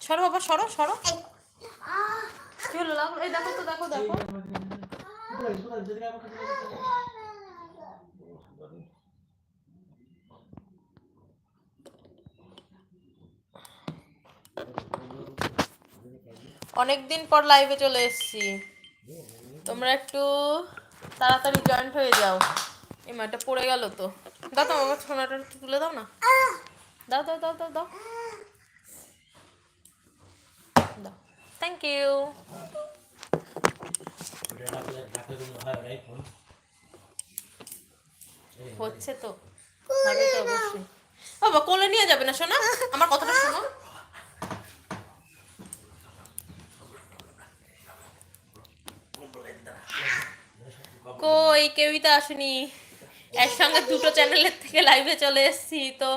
সরো বাবা, সরো সরো। অনেকদিন পর লাইভে চলে এসেছি। তোমরা একটু তাড়াতাড়ি জয়েন্ট হয়ে যাও। এই মাটা পড়ে গেল তো। দাও তো আমার সোনাটা তুলে দাও না। দাও দাও দাও দাও দাও। থ্যাংক ইউ হচ্ছে তো। বাবা, কোলে নিয়ে যাবে না শোনা আমার কথাটা শোনো। কই, কেউই তো আসেনি। একসঙ্গে দুটো চ্যানেলের থেকে লাইভে চলে এসেছি, তো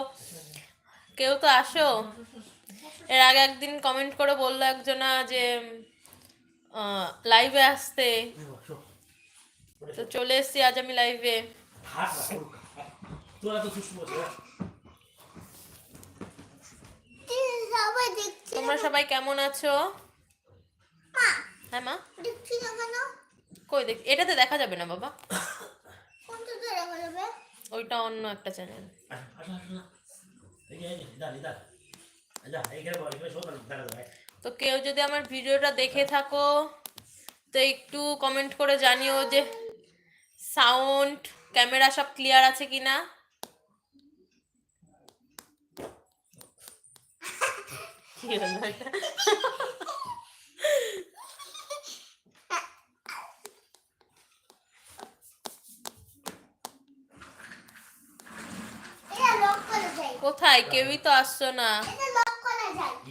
কেউ তো আসো। এর আগে একদিন কমেন্ট করে বলল একজনা যে লাইভে আসতে। তো চলে এসেছি আজ আমি লাইভে তোমরা সবাই কেমন আছো? হ্যাঁ মা? কই দেখ এটাতে দেখা যাবে না বাবা। কোনটা দেখা যাবে? ওইটা অন্য একটা চ্যানেল তো কেউ যদি আমার ভিডিওটা দেখে থাকো তো একটু কমেন্ট করে জানিও যে সাউন্ড ক্যামেরা সব ক্লিয়ার আছে কি না কোথায়? কেউই তো আসছো না এটা লক করা যায় এটা রাস্তাতে টেনে নিয়ে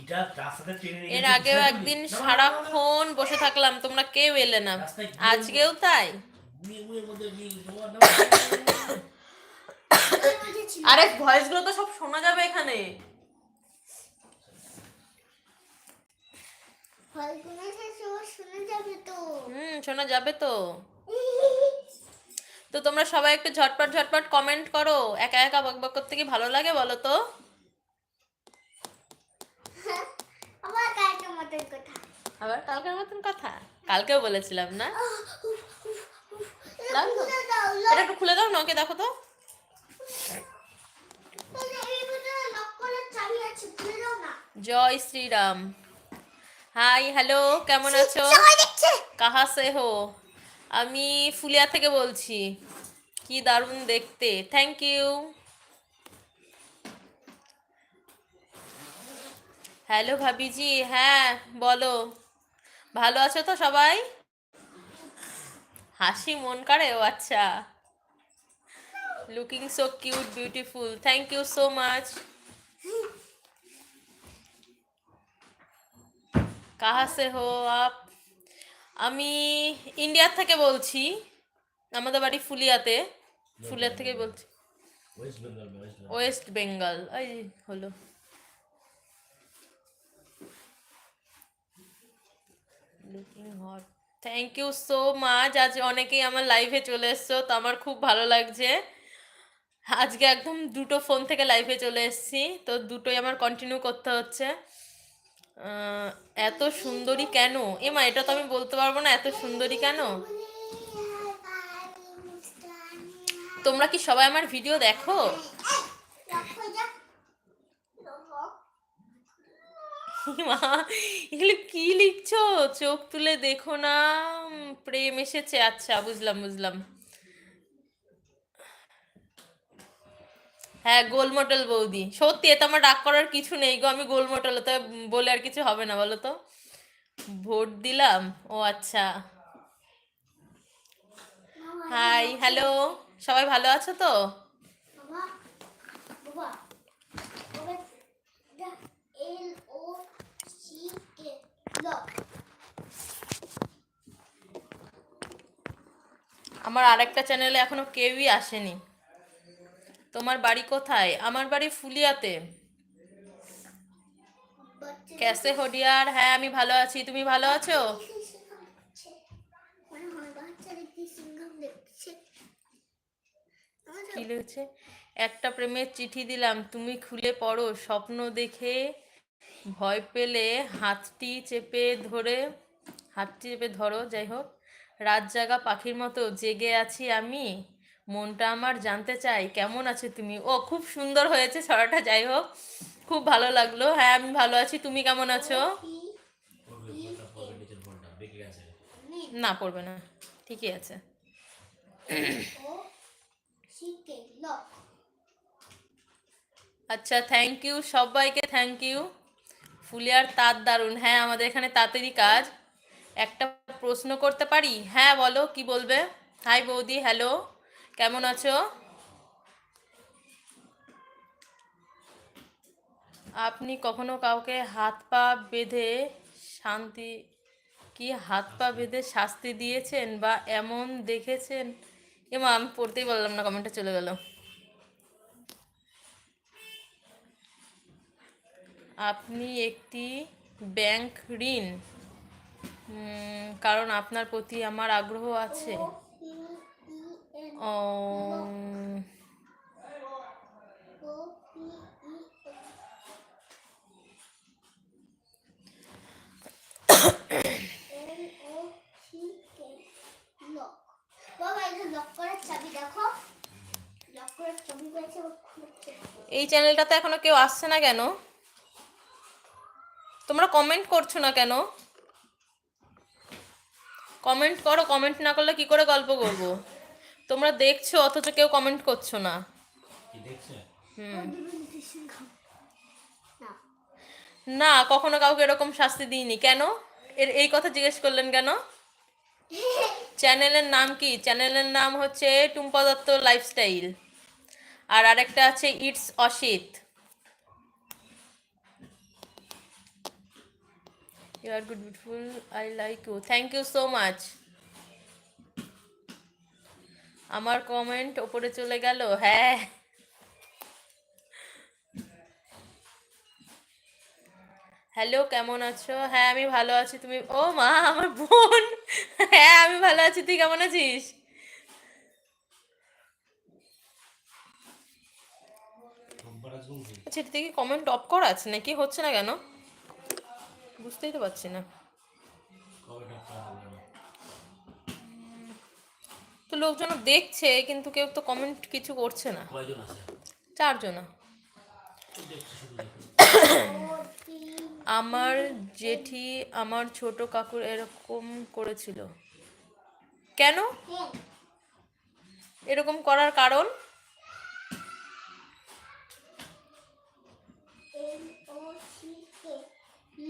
এর আগেও একদিন সারাক্ষণ বসে থাকলাম তোমরা কেউ এলে না। আজকেও তাই। আরে ভয়েসগুলো তো সব শোনা যাবে এখানে। হুম শোনা যাবে তো। তো তোমরা সবাই একটু ঝটপট ঝটপট কমেন্ট করো। একা একা বকবক করতে কি ভালো লাগে বলো তো আবার কালকে মতন কথা। আবার কালকের মতন কথা? কালকেও বলেছিলাম না? এটা একটু খুলে দাও না দেখো তো। জয় শ্রীরাম। হাই হ্যালো কেমন আছো? কাহা সে হো? আমি ফুলিয়া থেকে বলছি। কি দারুণ দেখতে। থ্যাংক ইউ হ্যালো ভাবিজি হ্যাঁ বলো। ভালো আছো তো সবাই? হাসি মন কাড়ে ও আচ্ছা। Looking so cute beautiful thank you so much কাহা সে হো আপ? আমি ইন্ডিয়ার থেকে বলছি আমাদের বাড়ি ফুলিয়াতে। ফুলিয়ার থেকে বলছি। West Bengal West Bengal West Bengal ওই হলো looking hot thank you so much আজ অনেকেই আমার লাইভে চলে এসছো, তো আমার খুব ভালো লাগছে। আজকে একদম দুটো ফোন থেকে লাইভে চলে এসেছি, তো দুটোই আমার কন্টিনিউ করতে হচ্ছে। এত সুন্দরী কেন? এমা, এটা তো আমি বলতে পারব না, এত সুন্দরী কেন? তোমরা কি সবাই আমার ভিডিও দেখো লক হয়ে যা লক মা, এগুলো কি লিখছো? চোখ তুলে দেখো না। প্রেম এসেছে। আচ্ছা বুঝলাম বুঝলাম। হ্যাঁ গোল মটল বৌদি। সত্যি এটা আমার রাগ করার কিছু নেই গো। আমি গোল মটল তো বলে আর কিছু হবে না, বলো তো? ভোট দিলাম? ও আচ্ছা। Hi, hello. সবাই ভালো আছো তো? বাবা বাবা বাবা এল ও সি কে লক আমার আরেকটা চ্যানেলে এখনও কেউই আসেনি। তোমার বাড়ি কোথায়? আমার বাড়ি ফুলিয়াতে। ক্যাসে হডিয়ার? হ্যাঁ আমি ভালো আছি। তুমি ভালো আছো? কি লিখছে একটা প্রেমের চিঠি দিলাম। তুমি খুলে পড়ো স্বপ্ন দেখে। ভয় পেলে হাতটি চেপে ধরে, হাতটি চেপে ধরো, যাই হোক। রাত জাগা পাখির মতো জেগে আছি আমি। মনটা আমার জানতে চাই কেমন আছো তুমি? ও, খুব সুন্দর হয়েছে ছড়াটা যাই হোক। খুব ভালো লাগল। হ্যাঁ আমি ভালো আছি। তুমি কেমন আছো? নি, পড়বে না। ঠিকই আছে। আচ্ছা থ্যাংক ইউ সবাইকে থ্যাংক ইউ ফুলিয়ার তাঁত দারুণ। হ্যাঁ আমাদের এখানে তাঁতেরই কাজ। একটা প্রশ্ন করতে পারি? হ্যাঁ বলো, কি বলবে? হাই বৌদি হ্যালো কেমন আছো? আপনি কখনো কাউকে হাত পা বেঁধে শান্তি, কি হাত পা বেঁধে শাস্তি দিয়েছেন বা এমন দেখেছেন? এমা আমি পড়তেই বললাম না কমেন্টটা চলে গেল। আপনি একটি ব্যাংক ঋণ কারণ আপনার প্রতি আমার আগ্রহ আছে। এই চ্যানেলটাতে এখনও কেউ আসছে না কেন? তোমরা কমেন্ট করছ না কেন? কমেন্ট করো কমেন্ট না করলে কি করে গল্প করব? তোমরা দেখছ অথচ কেউ কমেন্ট করছ না। হুম। না। না কখনো কাউকে এরকম শাস্তি দিইনি। কেন? এর এই কথা জিজ্ঞেস করলেন কেন? চ্যানেলের নাম কি? চ্যানেলের নাম হচ্ছে টুম্পা দত্ত লাইফস্টাইল আর আরেকটা আছে it's Asit. You are good beautiful I like you thank you so much আমার কমেন্ট ওপরে চলে গেল হ্যাঁ। হ্যালো কেমন আছো? হ্যাঁ আমি ভালো আছি। তুমি ও মা আমার বোন। হ্যাঁ আমি ভালো আছি। তুই কেমন আছিস? আচ্ছা এটাতে কি কমেন্ট অফ করা আছে নাকি? হচ্ছে না কেন? বুঝতেই তো পারছি না। তো লোকজন দেখছে কিন্তু কেউ তো কমেন্ট কিছু করছে না। কয়জন আছে? চারজনা। আমার জেঠি আমার ছোট কাকুর এরকম করেছিল। কেন? এরকম করার কারণ?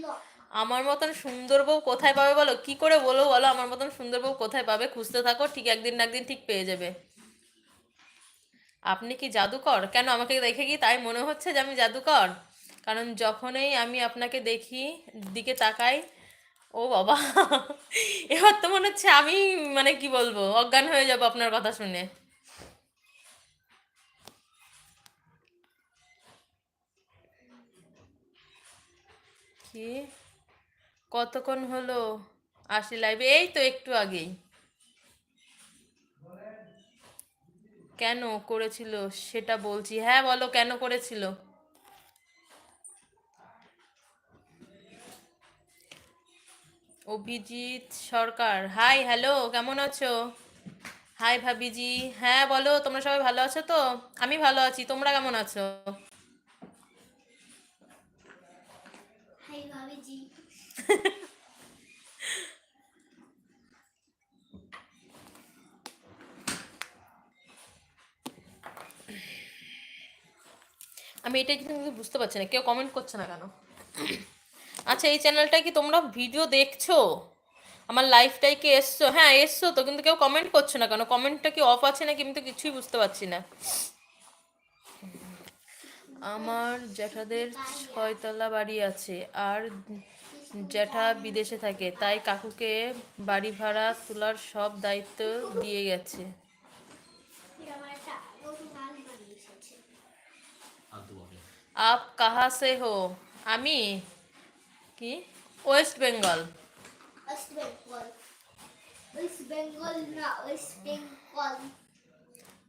লক আমার মতন সুন্দর বউ কোথায় পাবে বলো? কি করে বলো বলো? আমার মতন সুন্দর বউ কোথায় পাবে? খুঁজতে থাকো, ঠিক একদিন না একদিন ঠিক পেয়ে যাবে। আপনি কি জাদুকর? কেন আমাকে দেখে কি তাই মনে হচ্ছে যে আমি জাদুকর? কারণ যখনই আমি আপনাকে দেখি, দিকে তাকাই, ও বাবা, এবার তো মনে হচ্ছে আমি মানে কি বলব, অজ্ঞান হয়ে যাব আপনার কথা শুনে। কি? কতক্ষণ হলো? আসি লাইভে এই তো একটু আগেই। কেন করেছিল? সেটা বলছি। হ্যাঁ বলো কেন করেছিল? অভিজিৎ সরকার। হাই হ্যালো কেমন আছো? হাই ভাবিজি। হ্যাঁ বলো, তোমরা সবাই ভালো আছো তো? আমি ভালো আছি। তোমরা কেমন আছো হাই ভাবিজি আমি এটা কিন্তু বুঝতে পারছি না, কেউ কমেন্ট করছে না কেন? আচ্ছা এই চ্যানেলটায় কি তোমরা ভিডিও দেখছ? আমার লাইফটাই কি এসছো? হ্যাঁ এসছো তো, কিন্তু কেউ কমেন্ট করছ না কেন? কমেন্টটা কি অফ আছে নাকি? আমি তো কিছুই বুঝতে পারছি না। আমার জ্যাঠাদের ছয়তলা বাড়ি আছে, আর জ্যাঠা বিদেশে থাকে, তাই কাকুকে বাড়ি ভাড়া তোলার সব দায়িত্ব দিয়ে গেছে। আপ কাহা সে হো? আমি? কি? West Bengal.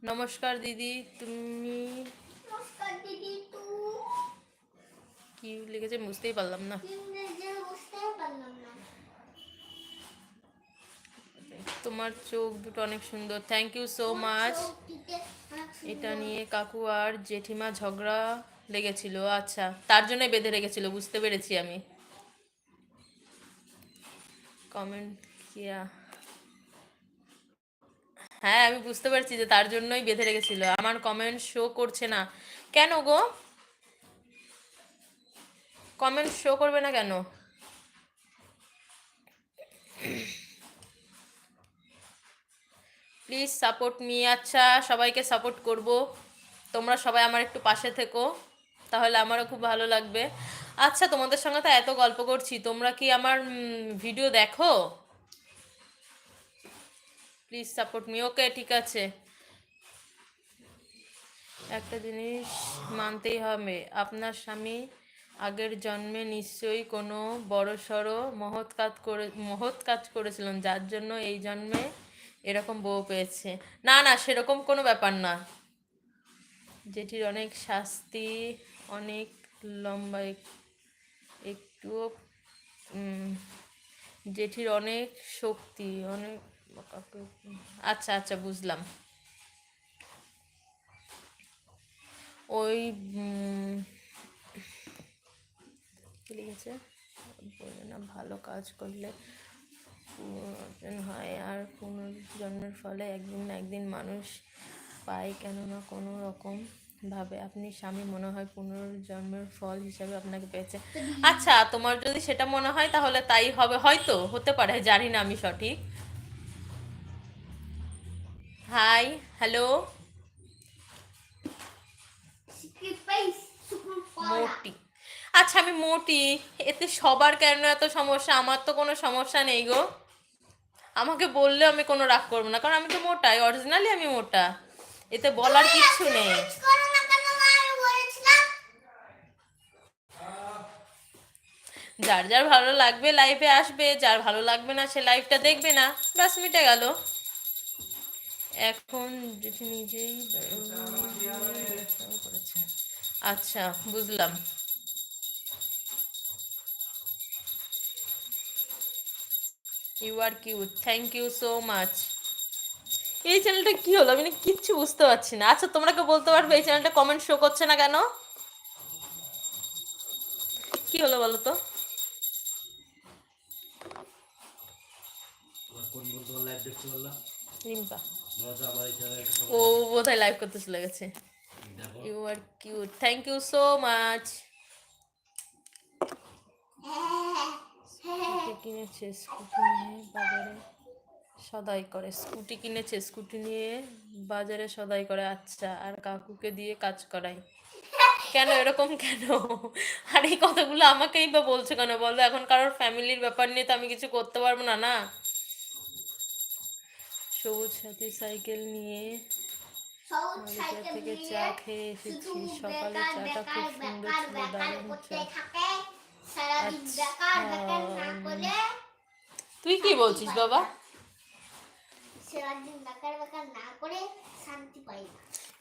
নমস্কার দিদি, তুমি নমস্কার দিদি তু কি লিখেছে বুঝতেই পারলাম না। তোমার চোখ দুটো অনেক সুন্দর। Thank you so much. এটা নিয়ে কাকু আর জেঠিমা ঝগড়া লেগেছিল। আচ্ছা তার জন্য বেঁধে রেখেছিল বুঝতে পেরেছি আমি। কমেন্ট কিয়া? হ্যাঁ আমি বুঝতে পারছি যে তার জন্যই বেঁধে রেখেছিল। আমার কমেন্ট শো করছে না। কেন গো? কমেন্ট শো করবে না কেন? প্লিজ সাপোর্ট মি আচ্ছা সবাইকে সাপোর্ট করব। তোমরা সবাই আমার একটু পাশে থেকো, তাহলে আমারও খুব ভালো লাগবে। আচ্ছা তোমাদের সঙ্গে তো এত গল্প করছি, তোমরা কি আমার ভিডিও দেখো? প্লিজ সাপোর্ট মি ওকে ঠিক আছে। একটা জিনিস মানতেই হবে, আপনার স্বামী আগের জন্মে নিশ্চয়ই কোনো বড় সড়ো মহৎ কাজ করে, মহৎ কাজ করেছিলেন যার জন্য এই জন্মে এরকম বউ পেয়েছে। না না, সেরকম কোনো ব্যাপার না। যেটির অনেক শাস্তি, অনেক লম্বা এক- একটুও জেঠির অনেক শক্তি, অনেক আচ্ছা আচ্ছা বুঝলাম। ওই লিখেছে বলে না ভালো কাজ করলে পুনর্জন হয়। আর পুনর্জন্মের ফলে একদিন না একদিন মানুষ পায় কেননা কোনো রকম ভাবে। আপনি স্বামী মনে হয় পুনর্জন্মের ফল হিসাবে আপনাকে পেয়েছে। আচ্ছা তোমার যদি সেটা মনে হয় তাহলে তাই হবে। হয়তো হতে পারে জানি না আমি সঠিক। Hi hello. মোটি। আচ্ছা আমি মোটি। এতে সবার কেন এত সমস্যা? আমার তো কোনো সমস্যা নেই গো। আমাকে বললে আমি কোনো রাগ করব না কারণ আমি তো মোটাই অরিজিনালি আমি মোটা। এতে বলার কিচ্ছু নেই। যার যার ভালো লাগবে লাইভে আসবে যার ভালো লাগবে না সে লাইভটা দেখবে না। ব্যাস মিটে গেল। এখন নিজেই করেছে আচ্ছা বুঝলাম। You are cute thank you so much এই চ্যানেলটা কি হলো? আমি না কিচ্ছু বুঝতে পারছি না। আচ্ছা তোমরা কেউ বলতে পারবে এই চ্যানেলটা কমেন্ট শো করছে না কেন? কি হলো বলো তো? ও বোধহয় লাইভ করতে চলে গেছে। You are cute thank you so much কিনেছে স্কুটি নিয়ে বাজারে সদাই করে। স্কুটি কিনেছে স্কুটি নিয়ে বাজারে সদাই করে। আচ্ছা আর কাকুকে দিয়ে কাজ করাই। কেন এরকম কেন? আর এই কথাগুলো আমাকেই বা বলছো কেন? বলো এখন কারোর ফ্যামিলির ব্যাপার নিয়ে তো আমি কিছু করতে পারব না না? সবুজ সাথী সাইকেল নিয়ে থেকে চা খেয়ে এসেছি। সকালে চাটা খুব সুন্দর ছিল দারুণ চা তুই কি বলছিস, বাবা।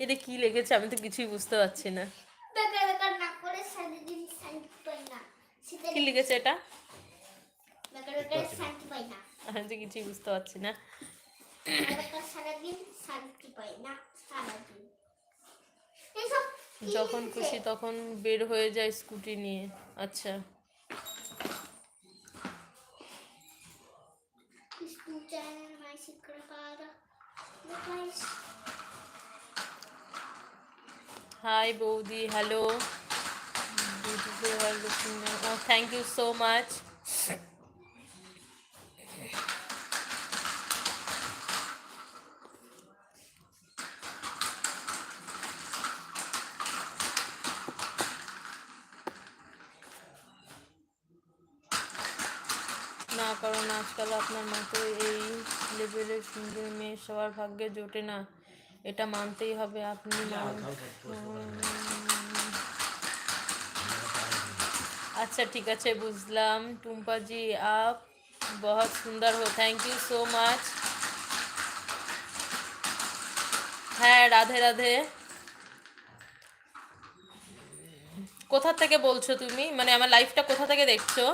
এটা কি লেগেছে আমি তো কিছুই বুঝতে পারছি না কি লিখেছে এটা। আমি তো কিছুই বুঝতে পারছি না যখন খুশি তখন বের হয়ে যায় স্কুটি নিয়ে আচ্ছা হাই বৌদি hello thank you so much না, কারণ আজকাল আপনার মতো এই লেভেলের সুন্দর মেয়ে সবার ভাগ্যে জোটে না। এটা মানতেই হবে আপনি মানুষ अच्छा ठीक है बुझलाम टुम्पा जी आप बहुत सुंदर हो थैंक यू सो मच হ্যাঁ রাধে রাধে কোথা থেকে বলছো তুমি মানে আমার লাইফটা কোথা থেকে দেখছো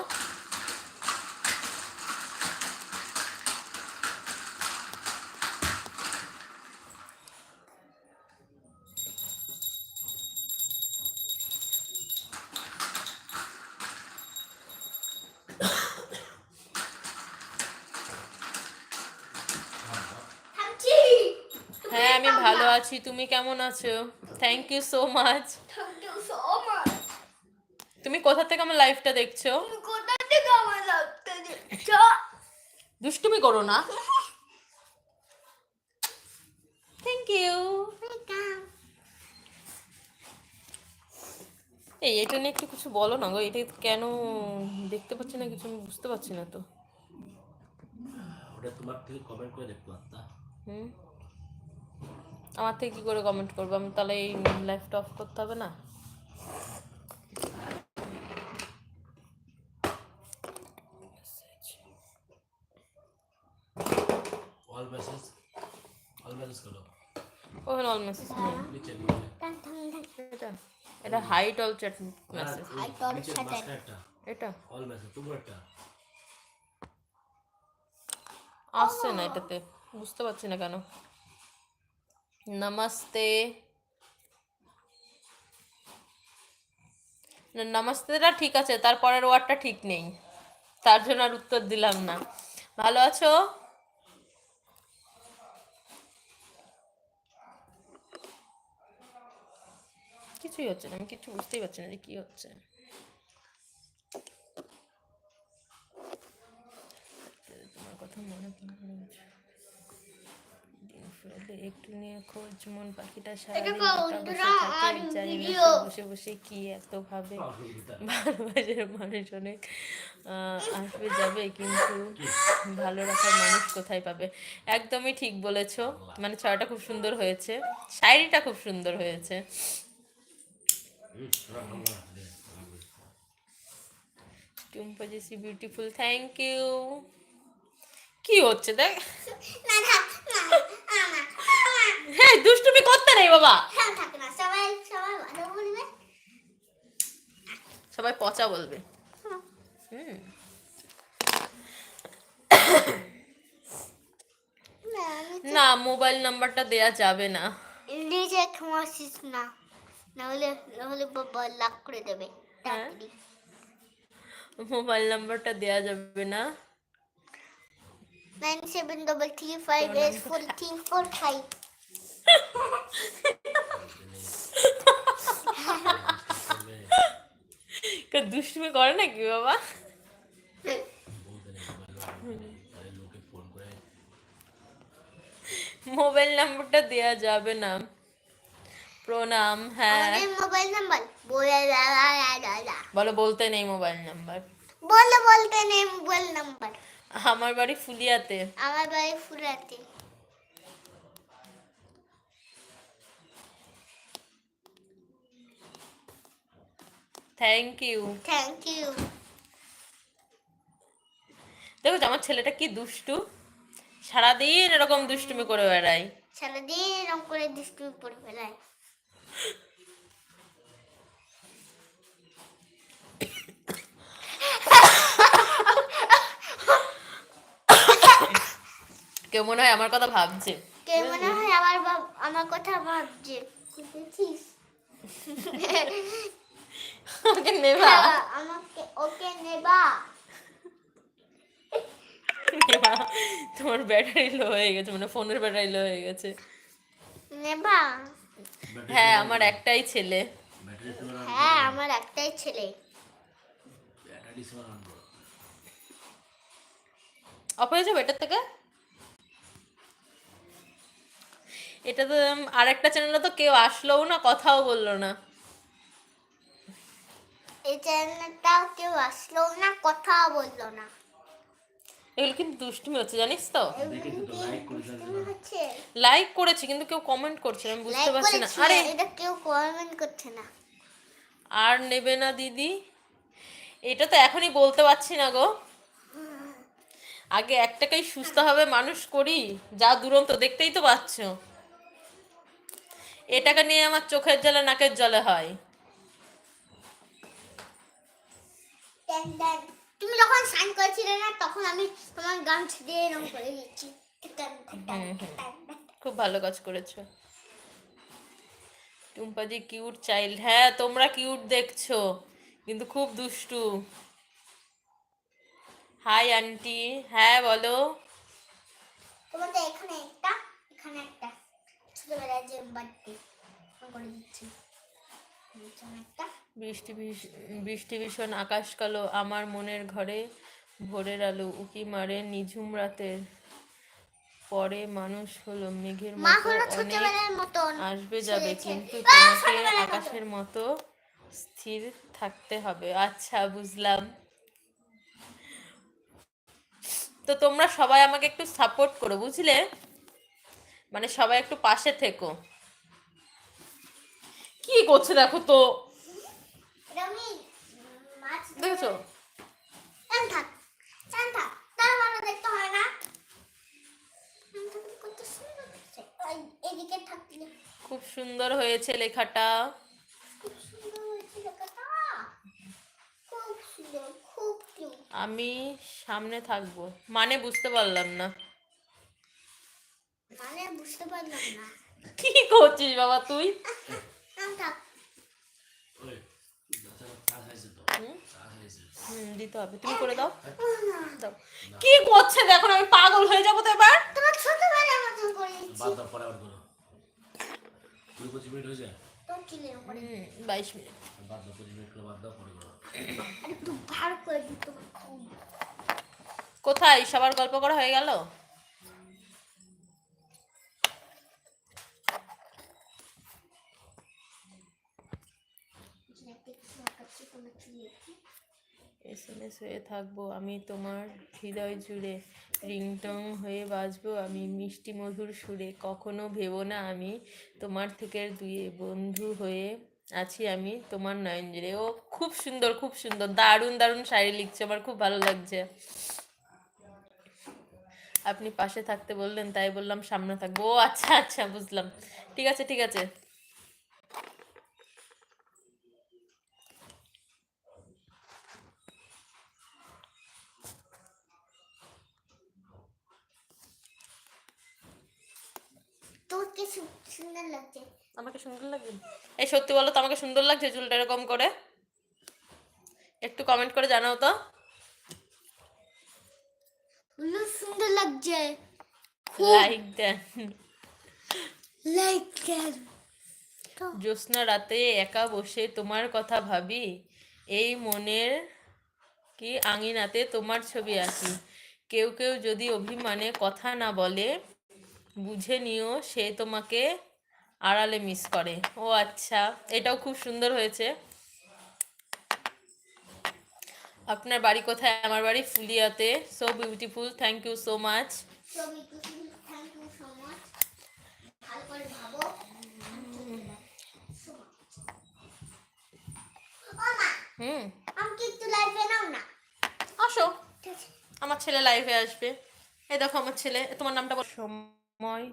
আছি তুমি কেমন আছো? Thank you so much thank you so much তুমি কোথা থেকে আমার লাইফটা দেখছ? তুমি কোথা থেকে আমার লাগতে দিচ্ছ দুষ্টুমি করো না। থ্যাংক ইউ এই এটা নিয়ে একটু কিছু বলো না গো এটা কেন দেখতে পাচ্ছি না কিছু আমি বুঝতে পারছি না তো। ওটা তোমার থেকে কমেন্ট করে দেখতে পারতা হুম। আমার থেকে কি করে কমেন্ট করব? আমি তাহলে এই লাইফটা অফ করতে হবে না? অল মেসেজ অল মেসেজ করো। ওখানে অল মেসেজ নিচে নিচে। এটা এটা হাইট অল চ্যাট মেসেজ এটা? অল মেসেজ তোমার একটা। আসছে না এটাতে। বুঝতে পারছি না কেন। নমস্তে নমস্তেটা ঠিক আছে তারপরের ওয়ার্ডটা ঠিক নেই। তার জন্য আর উত্তর দিলাম না। ভালো আছো? কিছুই হচ্ছে না, আমি কিছু বুঝতেই পারছি না যে কি হচ্ছে। তোমার কথা মনে ফুরালে একটু নিয়ে খোঁজ মন পাখিটা সারাদিন দেখো, গোটা বসে। বসে বসে কি এত ভাবে ভালোবাসার মানুষ অনেক আহ, আসবে যাবে কিন্তু ভালো রাখার মানুষ কোথায় পাবে? একদমই ঠিক বলেছ মানে ছড়াটা খুব সুন্দর হয়েছে শায়রিটা খুব সুন্দর হয়েছে। টুম্পা জেসি বিউটিফুল থ্যাংক ইউ কি হচ্ছে দেখ। না না না না না। হ্যাঁ দুষ্টুমি করতে নেই বাবা। সবাই পচা বলবে। হুম। না, মোবাইল নাম্বারটা দেয়া যাবে না। নিজে খাওয়াছিস না নাহলে নাহলে বাবা লাখ করে দেবে। মোবাইল নাম্বারটা দেয়া যাবে না। Nine seven double three five eight four three four five কেউ দুষ্টুমি করে নাকি বাবা বলতে নেই মোবাইল আরে লোকে ফোন করে মোবাইল নাম্বারটা দেয়া যাবে না প্রণাম হ্যাঁ আমাদের মোবাইল নাম্বার বলে দাদা দাদা বলো বলতে নেই মোবাইল নাম্বার বলে বলতে নেই মোবাইল নাম্বার আমার বাড়ি ফুলিয়াতে। আমার বাড়ি ফুরাতে থ্যাংক ইউ থ্যাংক ইউ দেখো আমার ছেলেটা কি দুষ্টু। সারাদিন এরকম দুষ্টুমি করে বেড়ায়। সারাদিন এরকম করে দুষ্টুমি পড়ে ফেলায় কেউ মনে হয় আমার কথা ভাবছে? কে মনে হয় আমার আমার কথা ভাবছে? বুঝেছিস? আমাকে নেবা। আমাকে ওকে নেবা। নেবা। তোমার ব্যাটারি লো হয়ে গেছে মানে ফোনের ব্যাটারি লো হয়ে গেছে। নেবা? হ্যাঁ আমার একটাই ছেলে। হ্যাঁ আমার একটাই ছেলে। হয়ে যাবে এটার থেকে? এটা তো আর একটা চ্যানেলে তো কেউ আসলোও না কথাও বলল না। এই চ্যানেলটাও কেউ আসলো না কথা বলল না। এগুলো কিন্তু দুষ্টুমি হচ্ছে জানিস তো? লাইক করেছি কিন্তু কেউ কমেন্ট করছে আমি বুঝতে পারছি না। আরে! এটা কেউ কমেন্ট করছে না। আর নেবে না দিদি। এটা তো এখনই বলতে পারছি না গো। আগে একটাকেই সুস্থভাবে মানুষ করি যা দুরন্ত দেখতেই তো পাচ্ছ। এটাকে নিয়ে আমার চোখের জলে নাকের জলে হয়। তুমি যখন সাইন করেছিলে না তখন আমি তোমার গামছা দিয়ে এরকম করে দিচ্ছি। খুব ভালো কাজ করেছ। টুম্পাজি কিউট চাইল্ড। হ্যাঁ তোমরা কিউট দেখছ কিন্তু খুব দুষ্টু। Hi aunty. হ্যাঁ বলো। তোমাদের এখানে একটা এখানে একটা। বৃষ্টি বৃষ্টি ভীষণ আকাশ কালো আমার মনের ঘরে ভোরের আলো উকি মারে নিঝুম রাতের। পরে মানুষ হলো মেঘের মতো আসবে যাবে কিন্তু তোমাকে আকাশের মতো স্থির থাকতে হবে। আচ্ছা বুঝলাম। তো তোমরা সবাই আমাকে একটু সাপোর্ট করো বুঝলে? মানে সবাই একটু পাশে থেকো। কি করছে দেখো তো? দেখেছ? হয় খুব সুন্দর হয়েছে লেখাটা। আমি সামনে থাকব। মানে বুঝতে পারলাম না। মানে বুঝতে পারলাম না। কি করছিস বাবা তুই? দিতে হবে তুমি করে দাও। দাও। কি করছে দেখো আমি পাগল হয়ে যাব তো এবার। তোমার ছোটবেলার মতন করে দিচ্ছি বাদ দাও পরে আবার করো। কুড়ি পঁচিশ মিনিট হয়েছে? তো কিলের উপরে হুম বাইশ মিনিট। বাদ দাও পঁচিশ মিনিট করে বাদ দাও পরে করো। একটু ভালো করে দিই তোমার কোথায়? সবার গল্প করা হয়ে গেল? এস এম এস হয়ে থাকব, আমি তোমার হৃদয় জুড়ে রিংটং হয়ে বাজবো, আমি মিষ্টি মধুর সুরে কখনো ভেবো না, আমি তোমার থেকে দুয়ে বন্ধু হয়ে আছি, আমি তোমার নয়ন জুড়ে ও খুব সুন্দর খুব সুন্দর, দারুণ দারুণ শাড়ি লিখছে, আমার খুব ভালো লাগছে। আপনি পাশে থাকতে বললেন, তাই বললাম সামনে থাকব। ও আচ্ছা আচ্ছা বুঝলাম। ঠিক আছে ঠিক আছে। তোর কি সু- সুন্দর লাগছে। আমাকে সুন্দর লাগছে? এই সত্যি বলো তো আমাকে সুন্দর লাগছে চুলটা এরকম করে? একটু কমেন্ট করে জানাও তো। সুন্দর লাগছে। লাইক দেন। লাইক দেন। জ্যোৎস্না রাতে একা বসে তোমার কথা ভাবি এই মনের কি আঙিনাতে তোমার ছবি আঁকি। কেউ কেউ যদি অভিমানে কথা না বলে বুঝে নিও সে তোমাকে আড়ালে মিস করে। ও আচ্ছা এটাও খুব সুন্দর হয়েছে। আপনার বাড়ি কোথায়? আমার বাড়ি ফুলিয়াতে। So beautiful thank you so much হুম। আমাকে একটু লাইভে নাও না। আসো। আমার ছেলে লাইভে আসবে। এই দেখো আমার ছেলে তোমার নামটা বল। সময়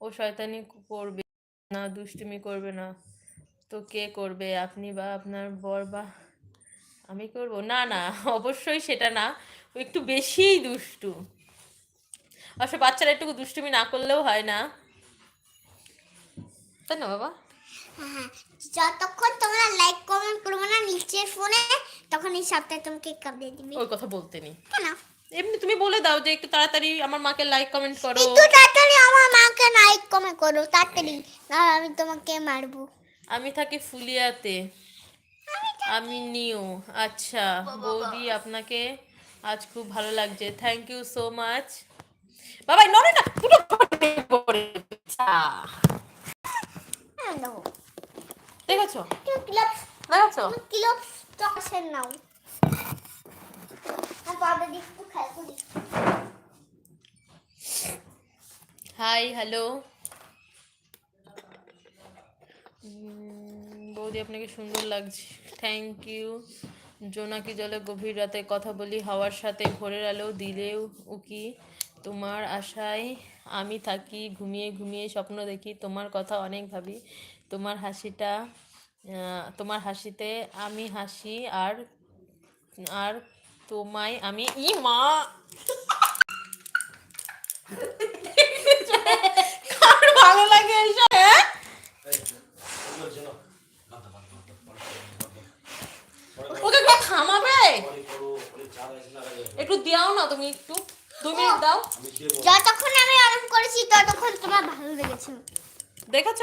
ও শয়তানি করবে না দুষ্টুমি করবে না। তো কে করবে আপনি বা আপনার বর বা আমি করব? না না অবশ্যই সেটা না। ও একটু বেশিই দুষ্টু। আসলে বাচ্চারা একটু দুষ্টুমি না করলেও হয় না। তাই না বাবা? হ্যাঁ যতক্ষণ তোমরা লাইক কমেন্ট করবে না নিচের ফোনে তখন এই সপ্তাহে তোমাকে কামড়ে দিবে। ওই কথা বলতে নেই। কেন? এমনি তুমি বলে দাও যে একটু তাড়াতাড়ি আমার মাকে লাইক কমেন্ট করো। একটু তাড়াতাড়ি আমার মাকে লাইক কমেন্ট করো তাড়াতাড়ি। না আমি তোমাকে মারবো। আমি থাকি ফুলিয়াতে। আমি নিউ। আচ্ছা বৌদি আপনাকে আজ খুব ভালো লাগছে। থ্যাংক ইউ সো মাচ বাবা নরে না পুরো আচ্ছা, হ্যাঁ নাও। দেখেছ? দেখেছ? ক্লাবস টক্সের নাও। হাই হ্যালো বৌদি, আপনাকে সুন্দর লাগছে। থ্যাংক ইউ জোনাকি জলে গভীর রাতে কথা বলি, হাওয়ার সাথে ভোরের আলো দিলেও উকি। তোমার আশায় আমি থাকি, ঘুমিয়ে ঘুমিয়ে স্বপ্ন দেখি, তোমার কথা অনেক ভাবি। তোমার হাসিটা তোমার হাসিতে আমি হাসি আর আর তোমায় আমি ই মা। কার ভালো লাগে এইসব হ্যাঁ? ওকে থামাবে? করো। একটু দাও না তুমি একটু। দুই মিনিট দাও। যতক্ষণ আমি আরাম করেছি ততক্ষণ তোমার ভালো লেগেছে। দেখেছ?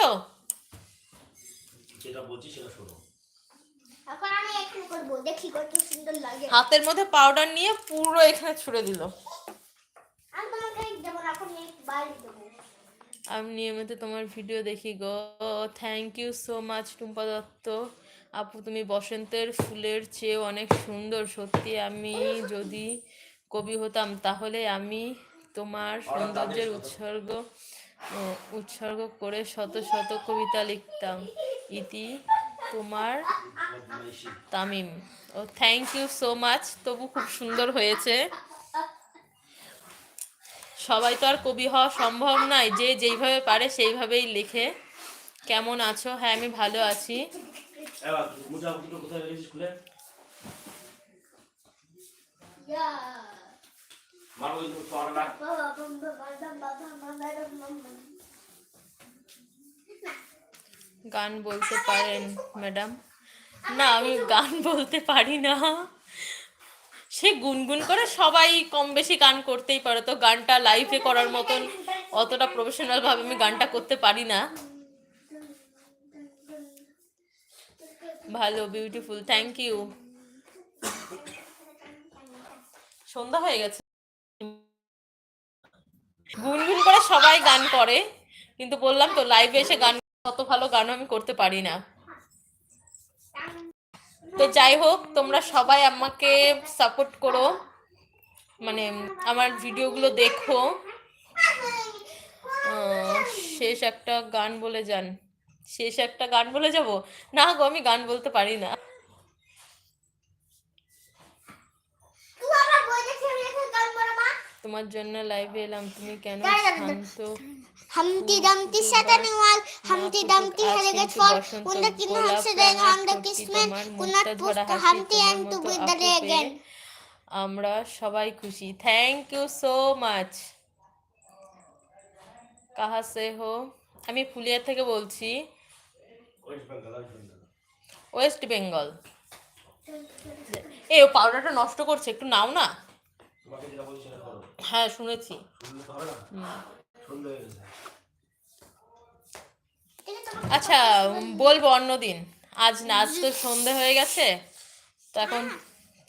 যেটা বলছি সেটা শোনো। এখন আমি এখানে করব। দেখি কত সুন্দর লাগে। হাতের মধ্যে পাউডার নিয়ে পুরো এখানে ছুড়ে দিল। আমি তোমাকে দেবো না এখন বাইরে দেবো। আমি নিয়মিত তোমার ভিডিও দেখি গো। Thank you so much Tumpa Dutta. আপু তুমি বসন্তের ফুলের চেয়েও অনেক সুন্দর। সত্যি আমি যদি কবি হতাম তাহলে আমি তোমার সৌন্দর্যের উৎসর্গ উৎসর্গ করে শত শত কবিতা লিখতাম। ইতি তোমার বদমাইশি। তামিম ও থ্যাংক ইউ সো মাচ তবু খুব সুন্দর হয়েছে সবাই তো আর কবি হওয়া সম্ভব নয় যে যেইভাবে পারে সেইভাবেই লেখে কেমন আছো হ্যাঁ আমি ভালো আছি গান বলতে পারেন, ম্যাডাম? না, আমি গান বলতে পারি না। সে গুনগুন করে সবাই কম বেশি গান করতেই পারে। তো গানটা লাইভে করার মতন অতটা প্রফেশনাল ভাবে আমি গানটা করতে পারি না। ভালো বিউটিফুল থ্যাংক ইউ সন্ধ্যা হয়ে গেছে। গুনগুন করে সবাই গান করে। কিন্তু বললাম তো লাইভে এসে গান অত ভালো গানও আমি করতে পারি না। তো যাই হোক, তোমরা সবাই আমাকে সাপোর্ট করো। মানে আমার ভিডিওগুলো দেখো। শেষ একটা গান বলে যান। শেষ একটা গান বলে যাব? না গো, আমি গান বলতে পারি না তুই আমার বই দেখে লেখা গান বলো মা তোমার জন্য লাইভে এলাম। তুমি কেন শান্ত হামটি ডামটি সাতানি ওয়াল হামটি আজ হেরে গেট কিন্তু ফল বসন্ত উন্ডা কিন হামসে দেন হামডা কিসমেন মুখটা পুস্ত হামটি এন্ড টু আপু দ্য পেয়ে আমরা সবাই খুশি। থ্যাংক ইউ সো মাচ কাহা সে হো? আমি ফুলিয়া থেকে বলছি। West Bengal West Bengal West Bengal এ ও পাউডারটা নষ্ট করছে একটু নাও না তোমাকে যেটা বলছি সেটা করো হ্যাঁ শুনেছি। আচ্ছা বলব অন্যদিন আজ না আজ তো সন্ধে হয়ে গেছে। তো এখন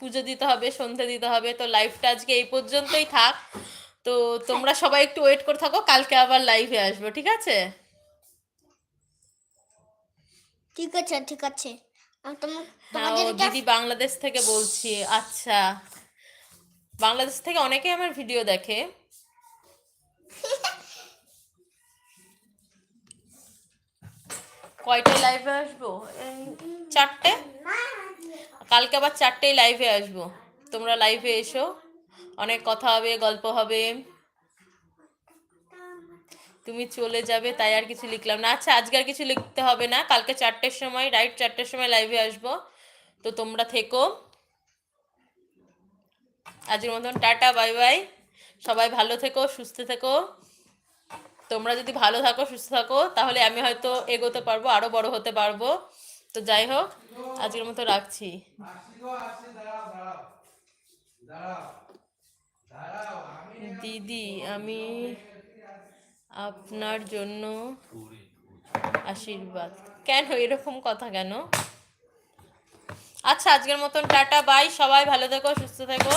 পুজো দিতে হবে সন্ধে দিতে হবে। তো লাইভটা আজকে এই পর্যন্তই থাক। তো তোমরা সবাই একটু ওয়েট করে থাকো কালকে আবার লাইভে আসব ঠিক আছে? ঠিক আছে ঠিক আছে। হ্যাঁ ও দিদি বাংলাদেশ থেকে বলছি। আচ্ছা। বাংলাদেশ থেকে অনেকেই আমার ভিডিও দেখে। কয়টা লাইভে আসব? চারটে? কালকে আবার চারটেই লাইভে আসব। তোমরা লাইভে এসো। অনেক কথা হবে, গল্প হবে। তুমি চলে যাবে, তাই আর কিছু লিখলাম না। আচ্ছা আজকে আর কিছু লিখতে হবে না। কালকে চারটের সময় রাইট চারটের সময় লাইভে আসব। তো তোমরা থেকো। আজকের মতন টাটা, বাই বাই। সবাই ভালো থেকো, সুস্থ থেকো। তোমরা যদি ভালো থাকো, সুস্থ থাকো, তাহলে আমি হয়তো এগোতে পারব, আরও বড় হতে পারব। তো যাই হোক, আজকের মতো রাখছি। দিদি, আমি আপনার জন্য আশীর্বাদ। কেন এরকম কথা কেন? আচ্ছা আজকের মতন টাটা, বাই। সবাই ভালো থেকো, সুস্থ থেকো।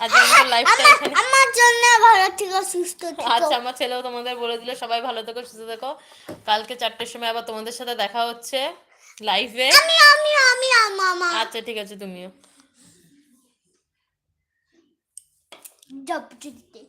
মতন লাইফটা এখানে আমার জন্য ভালো থেকো সুস্থ থেকো। আচ্ছা আমার ছেলেও তোমাদের বলে দিল সবাই ভালো থেকো সুস্থ থেকো। কালকে চারটের সময় আবার তোমাদের সাথে দেখা হচ্ছে লাইভে আমি আমি আমি মামা আচ্ছা ঠিক আছে তুমিও। জব দিতে